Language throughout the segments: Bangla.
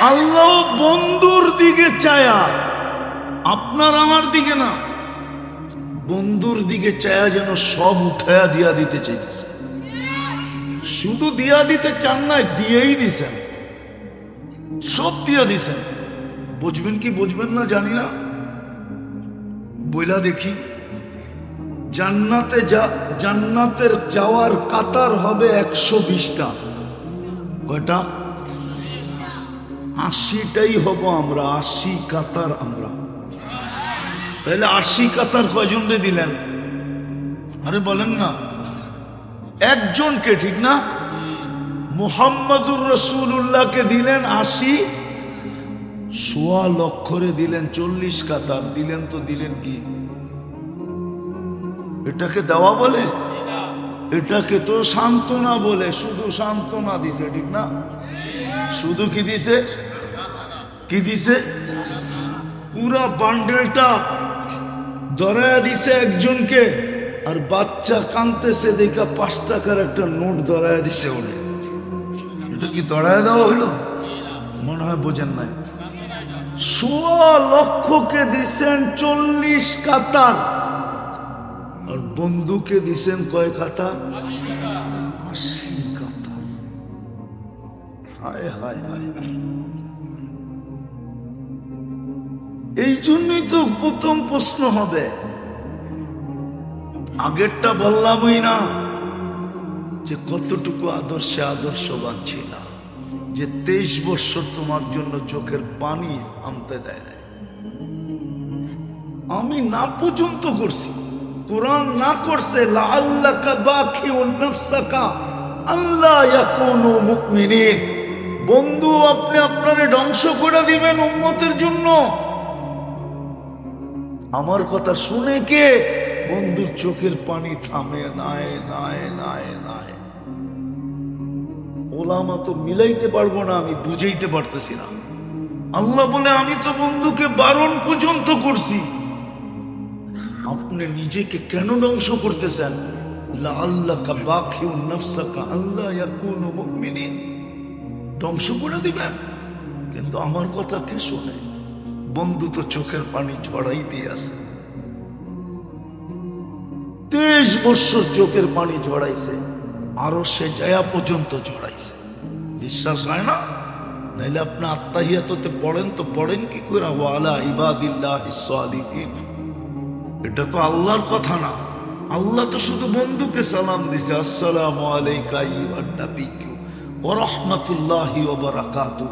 আল্লাহ বন্ধুর দিকে চায়া, আপনার আমার দিকে না। বন্ধুর দিকে চায়া যেন সব উঠায়া দিয়া দিতে চাইতেছে। শুধু দিয়া দিতে চান না দিয়েই দিছেন। সব দিয়া দিছেন। বুঝবেন কি বুঝবেন না জানি না। বইলা দেখি, জান্নাতে যা, জান্নাতের যাওয়ার কাতার হবে একশো বিশটা। কয়টা? আশিটাই হব আমরা, আশি কাতার আমরা। তাহলে আশি কাতার কয়জনকে দিলেন? আরে বলেন না। একজনকে ঠিক না? মুহাম্মদুর রসুল্লাহকে দিলেন আশি, সোয়া লক্ষরে দিলেন চল্লিশ কাতার। দিলেন তো দিলেন কি? এটাকে দেওয়া বলে? এটাকে তো সান্ত্বনা বলে। শুধু সান্ত্বনা দিছে, ঠিক না? শুধু কি দিছে? কি দিছে? পুরা বান্ডেলটা ধরায়া দিছে একজনকে, আর বাচ্চা কানতেছে দেখা পাঁচ টাকার একটা নোট ধরায়া দিছে ওরে। এটা কি ধরায়া দেওয়া হলো? মনে হয় বোঝেন নাই। সোয়া লক্ষকে দিছেন চল্লিশ কাতার, আর বন্ধুকে দিছেন কয় কাতার? আশি কাতার। হায় হায় হায়। এই জন্যই তো প্রথম প্রশ্ন হবে। আগেরটা বললামই না যে কতটুকু আদর্শে আদর্শবান ছিল যে তেইশ বছর তোমার জন্য চোখের পানি আনতে দেয় নাই। আমি না পর্যন্ত করছি। কোরআন না করছে বন্ধু, আপনি আপনারে ধ্বংস করে দিবেন উম্মতের জন্য। আমার কথা শুনে কে? বন্ধুর চোখের পানি থামে, নায় নায় নায় নায়। ওলামা তো মিলাইতে পারব না, আমি বুঝাইতে পারতেছি না। আল্লাহ বলে, আমি তো বন্ধুকে বারণ পর্যন্ত করছি। আপনি নিজেকে কেন ধ্বংস করতেছেন? ধ্বংস করে দিবেন। কিন্তু আমার কথা কে শোনে? বন্ধু তো চোখের পানি ঝড়াই দিয়ে আছে। তেইশ বছর চোখের পানি ঝড়াইছে, আরও সে জায়া পর্যন্ত ঝড়াইছে। বিশ্বাস হয় না? নাইলে আপনি আত্মাহিয়াততে পড়েন তো পড়েন কি করে ওয়ালা ইবাদিল্লাহ সালিহিন। এটা তো আল্লাহর কথা না। আল্লাহ তো শুধু বন্ধুকে সালাম দিছে, আসসালামু আলাইকা আইয়ুহান নাবিয়্যু ওয়া রাহমাতুল্লাহি ওয়া বারাকাতু।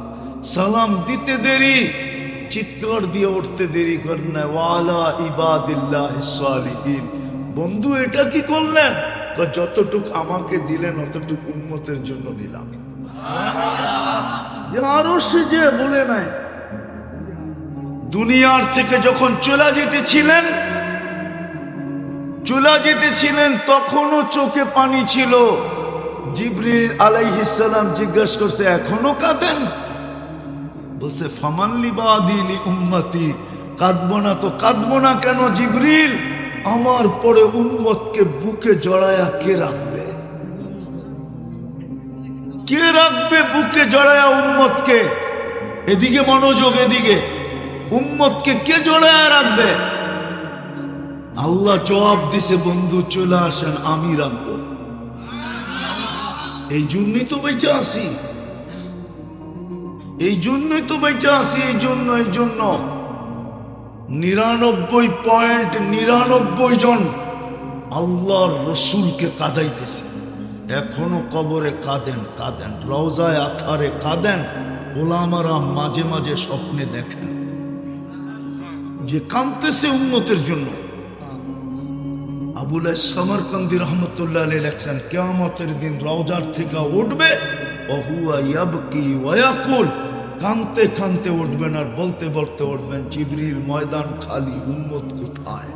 সালাম দিতে দেরি। চিৎকার দিয়ে উঠতে দেরি করেন ওয়ালা ইবাদিল্লাহ বন্ধু, এটা কি করলেন? যতটুক আমাকে দিলেন, অতটুক উন্মতের জন্য নিলাম। সে যে বলে নাই। দুনিয়ার থেকে যখন চলে যেতেছিলেন চলে যেতেছিলেন, তখনও চোখে পানি ছিল। জিবরিল আলাইহিসালাম জিজ্ঞাসা করছে, এখনও কাঁদেন? বলছে ফামাল্লি বাদিলি উম্মতি, কাঁদবো না তো কাঁদবো না কেন জিবরিল? আমার পরে উম্মতকে বুকে জড়ায়া কে রাখবে? কে রাখবে বুকে জড়ায়া উম্মতকে? এদিকে মনোযোগ, এদিকে। উম্মতকে কে জড়ায়া রাখবে? আল্লাহ জবাব দিছে, বন্ধু, চলে আসেন, আমি রাখব। এই জন্যই তো বেঁচে আসি এই জন্যই তো বেঁচে আসি এই জন্য এই জন্য নিরানব্বই পয়েন্ট নিরানব্বই জন আল্লাহর রসুলকে কাদাইতেছে। এখনও কবরে কাঁদেন কাঁদেন, রওজায় আথারে কাঁদেন, ওলামারা মাঝে মাঝে স্বপ্নে দেখেন যে কাঁদতেছে উন্নতের জন্য। আবুল সমরকন্দি রহমতুল্লাহ লেখছেন, কেয়ামতের দিন রওজার থেকে উঠবে অহুয়া ইয়াবকি ওয়াকুল কানতে কানতে উঠবেন আর বলতে বলতে উঠবেন, জিবরিল ময়দান খালি, উম্মত কোথায়?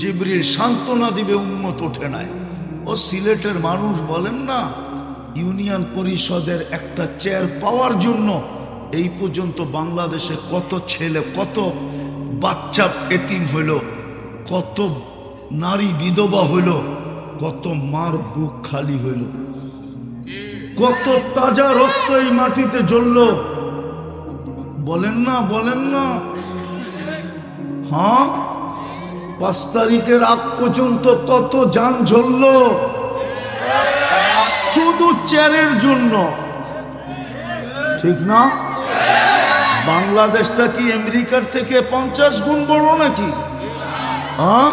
জিবরিল সান্ত্বনা দিবে, উম্মত ওঠে নাই। ও সিলেটের মানুষ বলেন না, ইউনিয়ন পরিষদের একটা চেয়ার পাওয়ার জন্য এই পর্যন্ত বাংলাদেশে কত ছেলে, কত বাচ্চা এতিম হইল, কত নারী বিধবা হইল, কত মার বুক খালি হইল। কত তাজা রক্ত এই মাটিতে জ্বলল। বলেন না বলেন না। হ্যাঁ? পাঁচ তারিখের আগ পর্যন্ত কত যান ঝরল। শুধু চেয়ারের জন্য। ঠিক না? বাংলাদেশটা কি আমেরিকার থেকে পঞ্চাশ গুণ বড় নাকি? হ্যাঁ?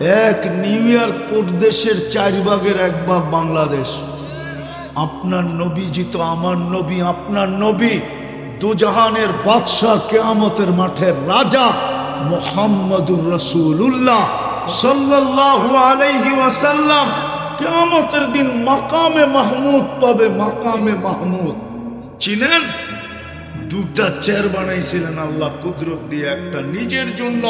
এক নিউ ইয়র্ক প্রদেশের চার ভাগের এক ভাগ বাংলাদেশ। আপনার নবীজি তো আমার নবী, আপনার নবী। দুজাহানের বাদশাহ কেয়ামতের মাঠের রাজা মোহাম্মদুর রসুল্লাহ সাল্লাল্লাহু আলাইহি ওয়াসাল্লাম কেয়ামতের দিন মাকামে মাহমুদ পাবে, মাকামে মাহমুদ। চিনেন? দুটা চেয়ার বানাইছিলেন আল্লাহ কুদরত দিয়ে, একটা নিজের জন্য,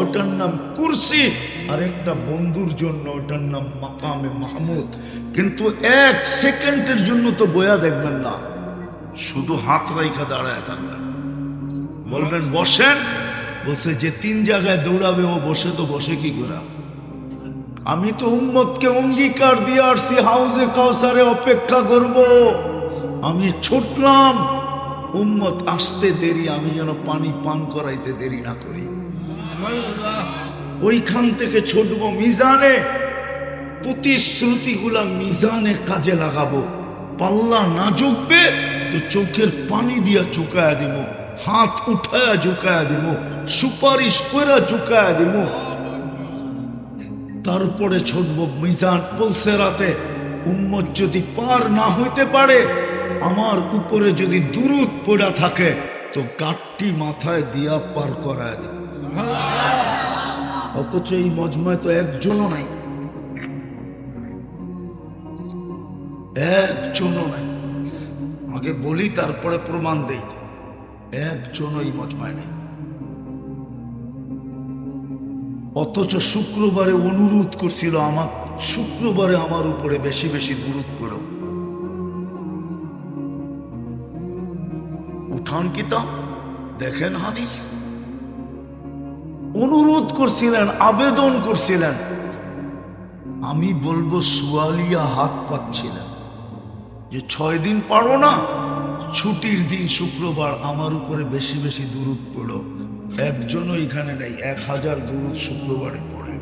ওটার নাম কুরসি আর একটা বন্ধুর জন্য, ওটার নাম মাকামে মাহমুদ। কিন্তু এক সেকেন্ডের জন্য তো বয়া দেখবেন না, শুধু হাত রাইখা দাঁড়ায় থাকবেন। বলবেন, বসেন। বলছে, যে তিন জায়গায় দৌড়াবে, ও বসে তো বসে কি করে? আমি তো উম্মতকে অঙ্গীকার দিয়ে আসছি, হাউজে কাউসারে অপেক্ষা করব। আমি ছুটলাম উম্মত আসতে দেরি, আমি যেন পানি পান করাইতে দেরি না করি। ওইখান থেকে ছুটব মিজানে, প্রতিশ্রুতিগুলা মিজানে কাজে লাগাবো। পাল্লা না ঝুঁকবে, তো চোখের পানি দিয়া চুকায়া দিব হাত উঠায়া ঝুঁকায়া দিব সুপারিশ কইরা চুকায়া দিব তারপরে ছুটব মিজান পলসে রাতে, উম্মত যদি পার না হইতে পারে আমার উপরে যদি দুরুদ পড়া থাকে, তো গাঠটি মাথায় দিয়া পার করায় দেব। অথচ এই মজমায় তো একজনও নাই। একজনও নাই। আগে বলি, তারপরে প্রমাণ দেই। একজনও এই মজমায় নেই। অথচ শুক্রবারে অনুরোধ করছিল আমার শুক্রবারে আমার উপরে বেশি বেশি দূরত করো কিতাব দেখেন হাদিস। অনুরোধ করছিলেন, আবেদন করছিলেন। আমি বলব, সুয়ালিয়া হাত পাচ্ছিলেন। যে ছয় দিন পারো না, ছুটির দিন শুক্রবার আমার উপরে বেশি বেশি দূরত পড়ো। একজনও এখানে নেই, এক হাজার দূরত শুক্রবারে পড়ে।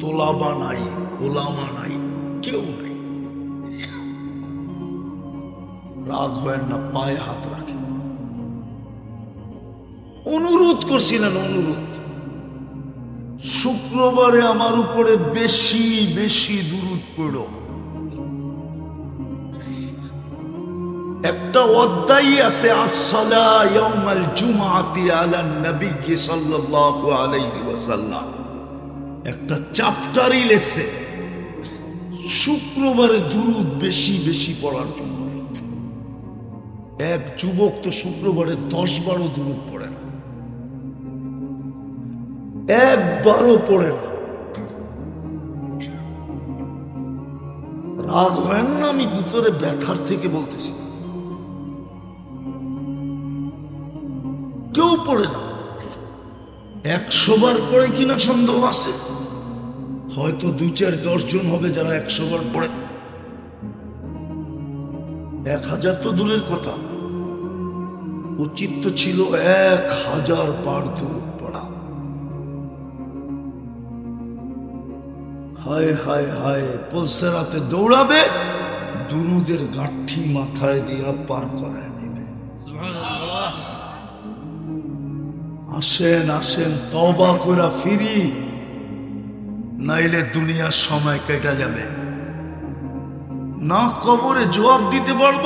তোলাবা নাই, ওলামা নাই, কেউ নেই। রাগ হয় না, পায়ে হাত রাখে। অনুরোধ করছিলেন অনুরোধ। শুক্রবারে আমার উপরে বেশি বেশি দূরত পড়ো। একটা অধ্যায় আছে, আসসালা ইয়াউমাল জুমআতি আলা নবী সাল্লাল্লাহু আলাইহি ওয়াসাল্লাম। একটা চ্যাপ্টারই লেখছে, শুক্রবারে দুরুদ বেশি বেশি পড়ার জন্য। এক যুবক তো শুক্রবারে দশ বারো দূরত পড়ে না। একবারও পড়ে না। রাগ হয় না আমি ভিতরে ব্যথার থেকে বলতেছি। কেউ পড়ে না। একশো বার পড়ে কিনা সন্দেহ আছে। হয়তো দুই চার দশ জন হবে যারা একশো বার পড়ে। এক হাজার তো দূরের কথা। উচিত তো ছিল এক হাজার বার দূর পড়া। হায় হায় হায় পলসে রাতে দৌড়াবে, দুরুদের গাঠি মাথায় দিয়া পার করায় দিবে। আসেন আসেন তবা করা ফিরি, নাইলে দুনিয়ার সময় কেটে যাবে। না কবরে জবাব দিতে পারব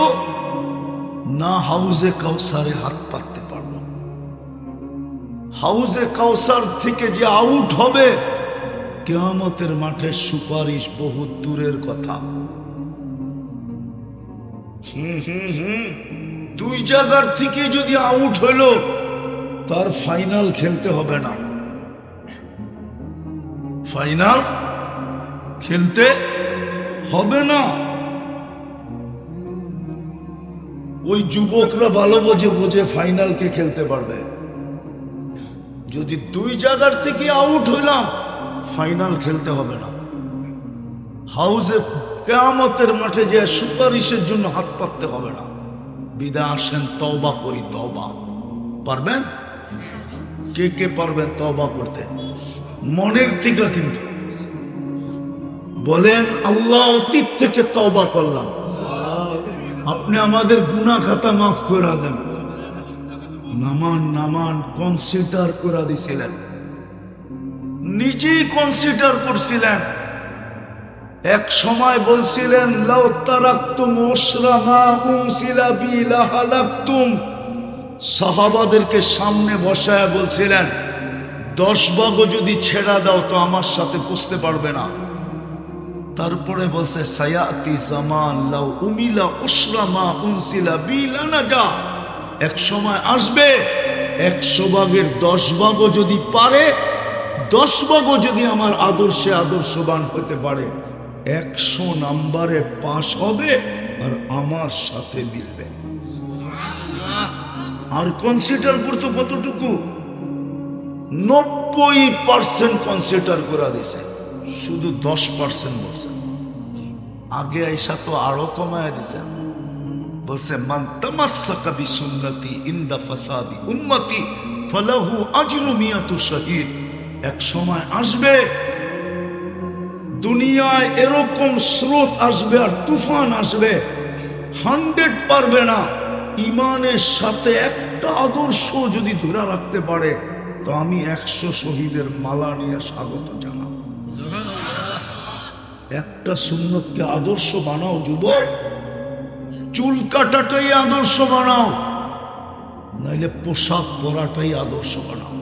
না হাউজে কাউসারে হাত পাততে পারব। হাউজে কাউসার থেকে যে আউট হবে, কেয়ামতের মাঠে সুপারিশ বহু দূরের কথা। দুই জায়গার থেকে যদি আউট হইল তার ফাইনাল খেলতে হবে না। ফাইনাল খেলতে হবে না। ওই যুবকরা ভালো বোঝে বোঝে ফাইনালকে খেলতে পারবে। যদি দুই জায়গার থেকে আউট হইলাম ফাইনাল খেলতে হবে না। হাউজে কেয়ামতের মাঠে যে সুপারিশের জন্য হাত পাততে হবে না। বিদা আসেন, তওবা করি, তওবা। পারবেন? কে কে পারবেন তওবা করতে? মনের থেকে কিন্তু। বলেন, আল্লাহ অতীত থেকে তওবা করলাম। আপনি আমাদের গুনাহ খাতা মাফ করে দেন। নামান নামান কনসিডার করে দিছিলেন। নিজেই কনসিডার করছিলেন। এক সময় বলছিলেন সাহাবাদেরকে সামনে বসায় বলছিলেন, দশ ভাগও যদি ছেড়া দাও তো আমার সাথে পুষতে পারবে না। তারপরে বলছে, সায়াতি জামান লাউ উমিলা উসরা মা উনসিলা বি লানাজা এক সময় আসবে, একশো ভাগের দশ ভাগও যদি পারে, দশ ভাগও যদি আমার আদর্শে আদর্শবান হতে পারে, একশো নাম্বারে পাশ হবে আর আমার সাথে মিলবে। আর কনসিডার করতো কতটুকু? নব্বই পার্সেন্ট কনসিডার করা দিছে শুধু দশ পার্সেন্ট বলছেন আগে আইসা তো আরও কমায় দিছেন বলছে, মান তামাসসাকা বিসুন্নতি ইনদা ফাসাদি উম্মতি, ফালাহু আজরু মিয়াতু শহীদ। এক সময় আসবে, দুনিয়ায় এরকম স্রোত আসবে আর তুফান আসবে, হান্ড্রেড পারবে না। ইমানের সাথে একটা আদর্শ যদি ধরে রাখতে পারে, তো আমি একশো শহীদের মালা নিয়ে স্বাগত জানাব একটা সুন্নতকে আদর্শ বানাও, যুবক। চুল কাটাটাই আদর্শ বানাও, নাইলে পোশাক পরাটাই আদর্শ বানাও।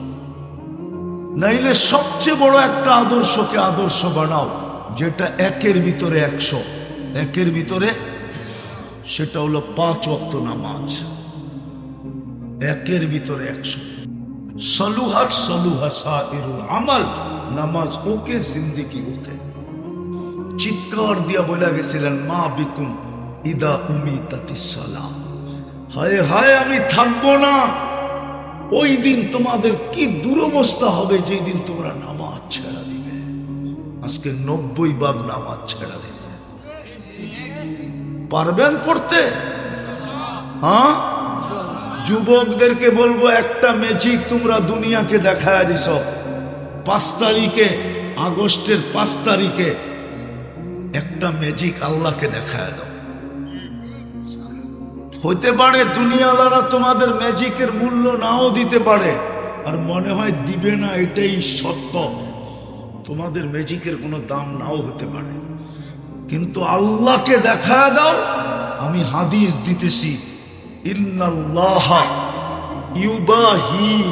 নাইলে সবচেয়ে বড় একটা আদর্শকে আদর্শ বানাও, যেটা একের ভিতরে একশো। একের ভিতরে সেটা হলো পাঁচ অক্ত নামাজ। একের ভিতরে একশো। সলুহাত সলুহা সাইরুল আমাল, নামাজ ওকে জিন্দিগি ওকে। চিৎকার দিয়া বলে গেছিলেন, মা বিকুম, ইদা উমি সালাম। হায় হায়, আমি থাকব না। ওই দিন তোমাদের কি দুরবস্থা হবে যেই দিন তোমরা নামাজ ছেড়া দিবে? আজকে নব্বই বার নামাজ ছেড়া দিছে পারবেন পড়তে? হ্যাঁ? যুবকদেরকে বলব, একটা ম্যাজিক তোমরা দুনিয়াকে দেখায় দিছ। পাঁচ তারিখে, আগস্টের পাঁচ তারিখে একটা ম্যাজিক আল্লাহকে দেখায় দাও। হতে পারে দুনিয়ালারা তোমাদের ম্যাজিকের মূল্য নাও দিতে পারে, আর মনে হয় দিবে না, এটাই সত্য। তোমাদের ম্যাজিকের কোনো দাম নাও হতে পারে। কিন্তু আল্লাহকে দেখা দাও, আমি হাদিস দিতেছি ইউবাহি,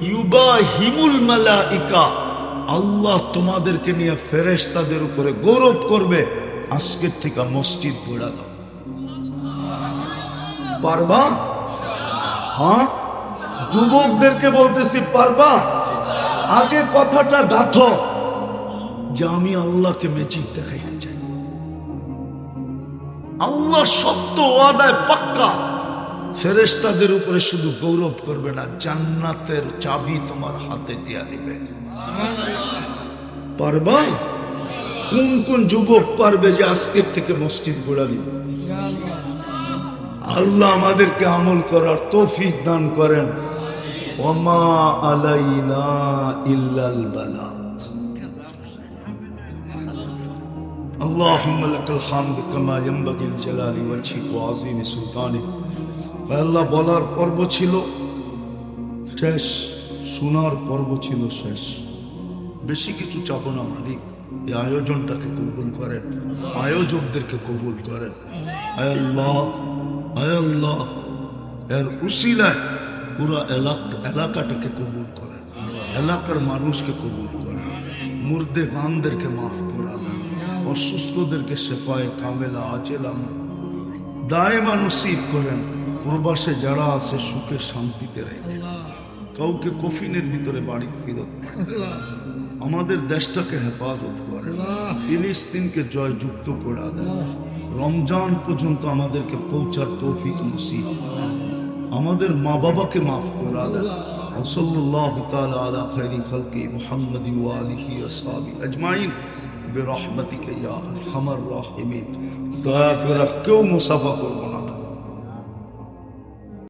ইউবাহিমুল মালাইকা। আল্লাহ তোমাদেরকে নিয়ে ফেরেশতাদের উপরে গৌরব করবে। আজকের থেকে মসজিদ পড়া দাও। পারবা? হ্যাঁ? যুবকদেরকে বলতেছি, পারবা? আগে কথাটা গাথো, যে আমি আল্লাহকে ম্যাজিক দেখাইতে চাই। আল্লাহ সত্য ওয়াদায় পাক্কা। ফেরেশতাদের উপরে শুধু গৌরব করবে না জান্নাতের চাবি তোমার হাতে দিয়া দিবে পারবা কোন কোন যুবক পারবে যে আজকের থেকে মসজিদ গোড়া দিবে আল্লাহ আমাদেরকে আমল করার তৌফিক দান করেন ওমা আলাইনা ইল্লাল বালাগ اللهم لك الحمد كما ينبغي لجلال وجهك وعظيم سلطانك আল্লাহ বলার পর্ব ছিল শেষ, শোনার পর্ব ছিল শেষ। বেশি কিছু চাবো না মালিক, এই আয়োজনটাকে কবুল করেন, আয়োজকদেরকে কবুল করেন। এর উসিলায় পুরো এলাকা, এলাকাটাকে কবুল করেন, এলাকার মানুষকে কবুল করেন, মুর্দে গানদেরকে মাফ করা দেন অসুস্থদেরকে শেফায় কামেলা আচেলাম দায়মা নসিব করেন। প্রবাসে যারা আছে সুখে শান্তিতে রেখে কাউকে কফিনের ভিতরে বাড়ি ফেরত দেন। আমাদের দেশটাকে হেফাজত করে ফিলিস্তিনকে জয়যুক্ত করে দেন রমজান পর্যন্ত আমাদেরকে পৌঁছার তৌফিক নসিব করেন। আমাদের মা বাবাকে মাফ করা দেন وصلى الله تعالى على خير خلق محمد وآله وصحبه أجمعين برحمتك يا أرحم الراحمين দয়া করে কেউ মুসাফা করবো না